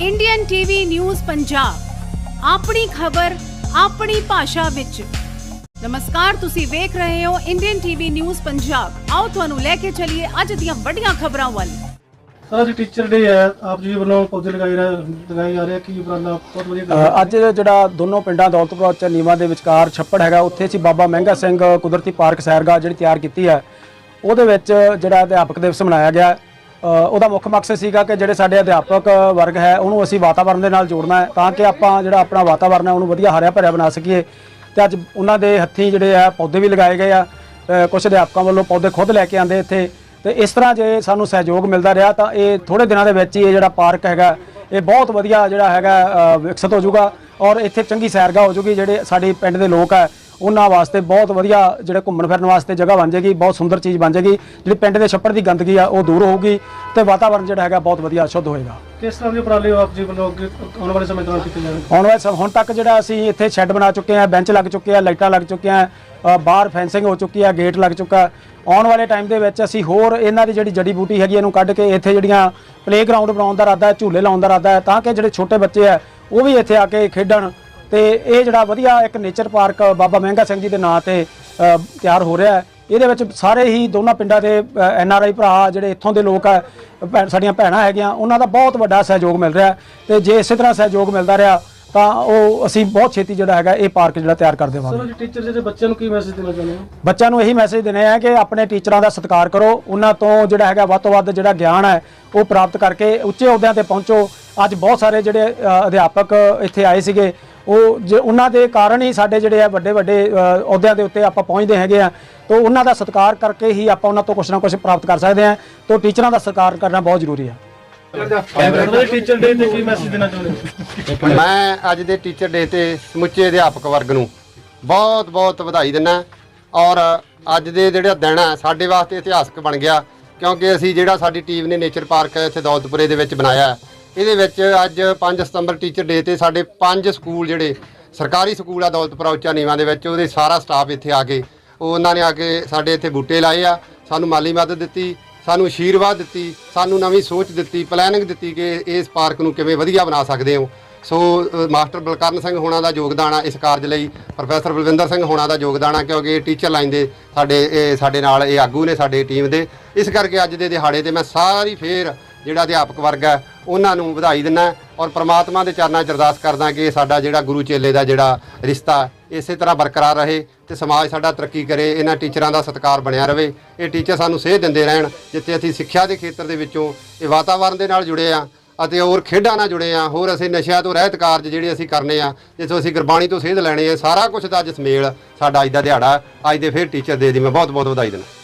Indian TV news Punjab ਆਪਣੀ ਖਬਰ ਆਪਣੀ ਭਾਸ਼ਾ ਵਿੱਚ। ਨਮਸਕਾਰ ਤੁਸੀਂ ਵੇਖ ਰਹੇ ਹੋ ਇੰਡੀਅਨ ਟੀਵੀ ਨਿਊਜ਼ ਪੰਜਾਬ ਆਓ ਤੁਹਾਨੂੰ ਲੈ ਕੇ ਚੱਲੀਏ ਅੱਜ ਦੀਆਂ ਵੱਡੀਆਂ ਖਬਰਾਂ ਵੱਲ। ਸਰ ਅੱਜ ਟੀਚਰ ਡੇ ਹੈ। ਆਪ ਜੀ ਵੱਲੋਂ ਪੌਦੇ ਲਗਾਏ ਰਹੇ ਲਗਾਏ ਜਾ ਰਹੇ ਕੀ ਉਪਰਾਲਾ? ਬਹੁਤ ਵਧੀਆ ਕਰ ਰਹੇ ਅ, ਅੱਜ ਜਿਹੜਾ ਦੋਨੋਂ ਪਿੰਡਾਂ ਦੌਲਤਪੁਰ ਤੇ ਨੀਵਾ ਦੇ ਵਿਚਕਾਰ ਛੱਪੜ ਹੈਗਾ ਉੱਥੇ ਅਸੀਂ ਬਾਬਾ ਮਹਿੰਗਾ ਸਿੰਘ ਕੁਦਰਤੀ ਪਾਰਕ ਸੈਰਗਾ ਜਿਹੜੀ ਤਿਆਰ ਕੀਤੀ ਹੈ ਉਹਦੇ ਵਿੱਚ ਜਿਹੜਾ ਅਧਿਆਪਕ ਦਿਵਸ ਮਨਾਇਆ ਗਿਆ। ਉਹਦਾ ਮੁੱਖ ਮਕਸਦ ਸੀਗਾ ਕਿ ਜਿਹੜੇ ਸਾਡੇ ਅਧਿਆਪਕ ਵਰਗ ਹੈ ਉਹਨੂੰ ਅਸੀਂ ਵਾਤਾਵਰਣ ਦੇ ਨਾਲ ਜੋੜਨਾ ਹੈ ਤਾਂ ਕਿ ਆਪਾਂ ਜਿਹੜਾ ਆਪਣਾ ਵਾਤਾਵਰਣ ਹੈ ਉਹਨੂੰ ਵਧੀਆ ਹਰਿਆ ਭਰਿਆ ਬਣਾ ਸਕੀਏ। ਤੇ ਅੱਜ ਉਹਨਾਂ ਦੇ ਹੱਥੀਂ ਜਿਹੜੇ ਆ ਪੌਦੇ ਵੀ ਲਗਾਏ ਗਏ ਆ। ਅ, ਕੁਝ ਅਧਿਆਪਕਾਂ ਵੱਲੋਂ ਪੌਦੇ ਖੁਦ ਲੈ ਕੇ ਆਂਦੇ ਇੱਥੇ। ਤੇ ਇਸ ਤਰ੍ਹਾਂ ਜੇ ਸਾਨੂੰ ਸਹਿਯੋਗ ਮਿਲਦਾ ਰਿਹਾ ਤਾਂ ਇਹ ਥੋੜੇ ਦਿਨਾਂ ਦੇ ਵਿੱਚ ਹੀ ਇਹ ਜਿਹੜਾ ਪਾਰਕ ਹੈਗਾ ਇਹ ਬਹੁਤ ਵਧੀਆ ਜਿਹੜਾ ਹੈਗਾ ਵਿਕਸਿਤ ਹੋ ਜਾਊਗਾ। ਔਰ ਇੱਥੇ ਚੰਗੀ ਸੈਰਗਾ ਹੋ ਜਾਊਗੀ ਜਿਹੜੇ ਸਾਡੇ ਪਿੰਡ ਦੇ ਲੋਕ ਆ ਉਹਨਾਂ ਵਾਸਤੇ ਬਹੁਤ ਵਧੀਆ ਜਿਹੜੇ ਘੁੰਮਣ ਫਿਰਨ ਵਾਸਤੇ ਜਗ੍ਹਾ ਬਣ ਜਾਏਗੀ ਬਹੁਤ ਸੁੰਦਰ ਚੀਜ਼ ਬਣ ਜਾਏਗੀ ਜਿਹੜੀ ਪਿੰਡ ਦੇ ਛੱਪੜ ਦੀ ਗੰਦਗੀ ਆ ਉਹ ਦੂਰ ਹੋਊਗੀ ਤੇ ਵਾਤਾਵਰਣ ਜਿਹੜਾ ਹੈਗਾ ਬਹੁਤ ਵਧੀਆ ਸ਼ੁੱਧ ਹੋਏਗਾ। ਕਿਸ ਤਰ੍ਹਾਂ ਦੇ ਉਪਰਾਲੇ ਆਪ ਜੀ ਵੱਲੋਂ ਅੱਗੇ ਆਉਣ ਵਾਲੇ ਸਮੇਂ ਦੌਰਾਨ ਕੀਤੇ ਜਾਣਗੇ? ਹੁਣ ਵੈਸੇ ਹੁਣ ਤੱਕ ਜਿਹੜਾ ਅਸੀਂ ਇੱਥੇ ਸ਼ੈੱਡ ਬਣਾ ਚੁੱਕੇ ਆ ਬੈਂਚ ਲੱਗ ਚੁੱਕੇ ਆ ਲਾਈਟਾਂ ਲੱਗ ਚੁੱਕੀਆਂ ਬਾਹਰ ਫੈਂਸਿੰਗ ਹੋ ਚੁੱਕੀ ਆ ਗੇਟ ਲੱਗ ਚੁੱਕਾ। ਆਉਣ ਵਾਲੇ ਟਾਈਮ ਦੇ ਵਿੱਚ ਅਸੀਂ ਹੋਰ ਇਹਨਾਂ ਦੀ ਜਿਹੜੀ ਜੜੀ ਬੂਟੀ ਹੈਗੀ ਇਹਨੂੰ ਕੱਢ ਕੇ ਇੱਥੇ ਜਿਹੜੀਆਂ ਪਲੇਗਰਾਉਂਡ ਬਣਾਉਣ ਦਾ ਇਰਾਦਾ ਹੈ ਝੂਲੇ ਲਾਉਣ ਦਾ ਇਰਾਦਾ ਹੈ ਤਾਂ ਕਿ ਜਿਹੜੇ ਛੋਟੇ ਬੱਚੇ ਆ ਉਹ ਵੀ ਇੱਥੇ ਆ ਕੇ ਖੇਡਣ। ਤੇ ਇਹ ਜਿਹੜਾ ਵਧੀਆ ਇੱਕ ਨੇਚਰ ਪਾਰਕ ਬਾਬਾ ਮਹਿੰਗਾ ਸਿੰਘ ਜੀ ਦੇ ਨਾਂ ਤੇ ਤਿਆਰ ਹੋ ਰਿਹਾ ਹੈ। ਇਹਦੇ ਵਿੱਚ ਸਾਰੇ ਹੀ ਦੋਨਾਂ ਪਿੰਡਾਂ ਦੇ ਐਨ ਆਰ ਆਈ ਭਰਾ ਜਿਹੜੇ ਇੱਥੋਂ ਦੇ ਲੋਕ ਆ, ਭੈਣ- ਸਾਡੀਆਂ ਭੈਣਾਂ ਹੈਗੀਆਂ, ਉਹਨਾਂ ਦਾ ਬਹੁਤ ਵੱਡਾ ਸਹਿਯੋਗ ਮਿਲ ਰਿਹਾ ਹੈ। ਤੇ ਜੇ ਇਸੇ ਤਰ੍ਹਾਂ ਸਹਿਯੋਗ ਮਿਲਦਾ ਰਿਹਾ ਤਾਂ ਉਹ ਅਸੀਂ ਬਹੁਤ ਛੇਤੀ ਜਿਹੜਾ ਹੈਗਾ ਇਹ ਪਾਰਕ ਜਿਹੜਾ ਤਿਆਰ ਕਰ ਦੇਵਾਂਗੇ। ਸਰ ਟੀਚਰ ਜਿਹੜੇ ਬੱਚਿਆਂ ਨੂੰ ਕੀ ਮੈਸੇਜ ਦੇਣਾ ਚਾਹੁੰਦੇ ਹੋ? ਬੱਚਿਆਂ ਨੂੰ ਇਹੀ ਮੈਸੇਜ ਦੇਣੇ ਆ ਕਿ ਆਪਣੇ ਟੀਚਰਾਂ ਦਾ ਸਤਿਕਾਰ ਕਰੋ। ਉਹਨਾਂ ਤੋਂ ਜਿਹੜਾ ਹੈਗਾ ਵੱਧ ਤੋਂ ਵੱਧ ਜਿਹੜਾ ਗਿਆਨ ਹੈ ਉਹ ਪ੍ਰਾਪਤ ਕਰਕੇ ਉੱਚੇ ਅਹੁਦਿਆਂ ਤੇ ਪਹੁੰਚੋ। ਅੱਜ ਬਹੁਤ ਸਾਰੇ ਜਿਹੜੇ ਅਧਿਆਪਕ ਇੱਥੇ ਆਏ ਸੀਗੇ। ਉਹ ਜੇ ਉਹਨਾਂ ਦੇ ਕਾਰਨ ਹੀ ਸਾਡੇ ਜਿਹੜੇ ਆ ਵੱਡੇ ਵੱਡੇ ਅਹੁਦਿਆਂ ਦੇ ਉੱਤੇ ਆਪਾਂ ਪਹੁੰਚਦੇ ਹੈਗੇ ਆ। ਤਾਂ ਉਹਨਾਂ ਦਾ ਸਤਿਕਾਰ ਕਰਕੇ ਹੀ ਆਪਾਂ ਉਹਨਾਂ ਤੋਂ ਕੁਝ ਨਾ ਕੁਝ ਪ੍ਰਾਪਤ ਕਰ ਸਕਦੇ ਆ। ਤਾਂ ਟੀਚਰਾਂ ਦਾ ਸਤਿਕਾਰ ਕਰਨਾ ਬਹੁਤ ਜ਼ਰੂਰੀ ਹੈ। ਟੀਚਰ ਡੇ ਤੇ ਕੀ ਮੈਸੇਜ ਦੇਣਾ ਚਾਹੁੰਦੇ ਹੋ? ਮੈਂ ਅੱਜ ਦੇ ਟੀਚਰ ਡੇ ਤੇ ਸਮੁੱਚੇ ਅਧਿਆਪਕ ਵਰਗ ਨੂੰ ਬਹੁਤ ਬਹੁਤ ਵਧਾਈ ਦਿੰਦਾ ਔਰ ਅੱਜ ਦੇ ਜਿਹੜਾ ਦਿਨ ਹੈ ਸਾਡੇ ਵਾਸਤੇ ਇਤਿਹਾਸਕ ਬਣ ਗਿਆ, ਕਿਉਂਕਿ ਅਸੀਂ ਜਿਹੜਾ ਸਾਡੀ ਟੀਮ ਨੇ ਨੇਚਰ ਪਾਰਕ ਇੱਥੇ ਦੌਲਤਪੁਰੇ ਦੇ ਵਿੱਚ ਬਣਾਇਆ ਇਹਦੇ ਵਿੱਚ ਅੱਜ 5 ਸਤੰਬਰ ਟੀਚਰ ਡੇ ਤੇ ਸਾਡੇ ਪੰਜ ਸਕੂਲ ਜਿਹੜੇ ਸਰਕਾਰੀ ਸਕੂਲ ਆ ਦੌਲਤਪੁਰਾ ਉੱਚਾ ਨੀਵਾਂ ਦੇ ਵਿੱਚ, ਉਹਦੇ ਸਾਰਾ ਸਟਾਫ ਇੱਥੇ ਆ ਕੇ ਉਹ ਉਹਨਾਂ ਨੇ ਆ ਕੇ ਸਾਡੇ ਇੱਥੇ ਬੂਟੇ ਲਾਏ ਆ, ਸਾਨੂੰ ਮਾਲੀ ਮਦਦ ਦਿੱਤੀ ਸਾਨੂੰ ਅਸ਼ੀਰਵਾਦ ਦਿੱਤੀ, ਸਾਨੂੰ ਨਵੀਂ ਸੋਚ ਦਿੱਤੀ ਪਲੈਨਿੰਗ ਦਿੱਤੀ ਕਿ ਇਸ ਪਾਰਕ ਨੂੰ ਕਿਵੇਂ ਵਧੀਆ ਬਣਾ ਸਕਦੇ ਹੋ। ਸੋ ਮਾਸਟਰ ਬਲਕਰਨ ਸਿੰਘ ਹੋਣਾ ਦਾ ਯੋਗਦਾਨ ਆ ਇਸ ਕਾਰਜ ਲਈ, ਪ੍ਰੋਫੈਸਰ ਬਲਵਿੰਦਰ ਸਿੰਘ ਹੋਣਾ ਦਾ ਯੋਗਦਾਨ ਆ, ਕਿਉਂਕਿ ਇਹ ਟੀਚਰ ਲਾਈਨ ਦੇ ਸਾਡੇ, ਇਹ ਸਾਡੇ ਨਾਲ, ਇਹ ਆਗੂ ਨੇ, ਸਾਡੇ ਟੀਮ ਦੇ। ਇਸ ਕਰਕੇ ਅੱਜ ਦੇ ਦਿਹਾੜੇ ਤੇ ਮੈਂ ਸਾਰੀ ਫੇਰ ਜਿਹੜਾ ਅਧਿਆਪਕ ਵਰਗ ਹੈ ਉਹਨਾਂ ਨੂੰ ਵਧਾਈ ਦਿੰਦਾ ਔਰ ਪ੍ਰਮਾਤਮਾ ਦੇ ਚਰਨਾਂ 'ਚ ਅਰਦਾਸ ਕਰਦਾ ਕਿ ਸਾਡਾ ਜਿਹੜਾ ਗੁਰੂ ਚੇਲੇ ਦਾ ਜਿਹੜਾ ਰਿਸ਼ਤਾ ਇਸੇ ਤਰ੍ਹਾਂ ਬਰਕਰਾਰ ਰਹੇ ਤੇ ਸਮਾਜ ਸਾਡਾ ਤਰੱਕੀ ਕਰੇ, ਇਹਨਾਂ ਟੀਚਰਾਂ ਦਾ ਸਤਿਕਾਰ ਬਣਿਆ ਰਹੇ। ਇਹ ਟੀਚਰ ਸਾਨੂੰ ਸੇਧ ਦਿੰਦੇ ਰਹਿਣ, ਜਿੱਥੇ ਅਸੀਂ ਸਿੱਖਿਆ ਦੇ ਖੇਤਰ ਦੇ ਵਿੱਚੋਂ ਇਹ ਵਾਤਾਵਰਣ ਦੇ ਨਾਲ ਜੁੜੇ ਆ ਅਤੇ ਹੋਰ ਖੇਡਾਂ ਨਾਲ ਜੁੜੇ ਆ ਹੋਰ ਅਸੀਂ ਨਸ਼ਿਆਂ ਤੋਂ ਰਹਿਤ ਕਾਰਜ ਜਿਹੜੇ ਅਸੀਂ ਕਰਨੇ ਆ ਜਿੱਥੋਂ ਅਸੀਂ ਗੁਰਬਾਣੀ ਤੋਂ ਸੇਧ ਲੈਣੇ ਆ ਸਾਰਾ ਕੁਝ ਦਾ ਅੱਜ ਸਮੇਲ ਸਾਡਾ ਅੱਜ ਦਾ ਦਿਹਾੜਾ। ਅੱਜ ਦੇ ਫਿਰ ਟੀਚਰ ਦੇ ਦੀ ਮੈਂ ਬਹੁਤ ਬਹੁਤ ਵਧਾਈ ਦਿੰਦਾ।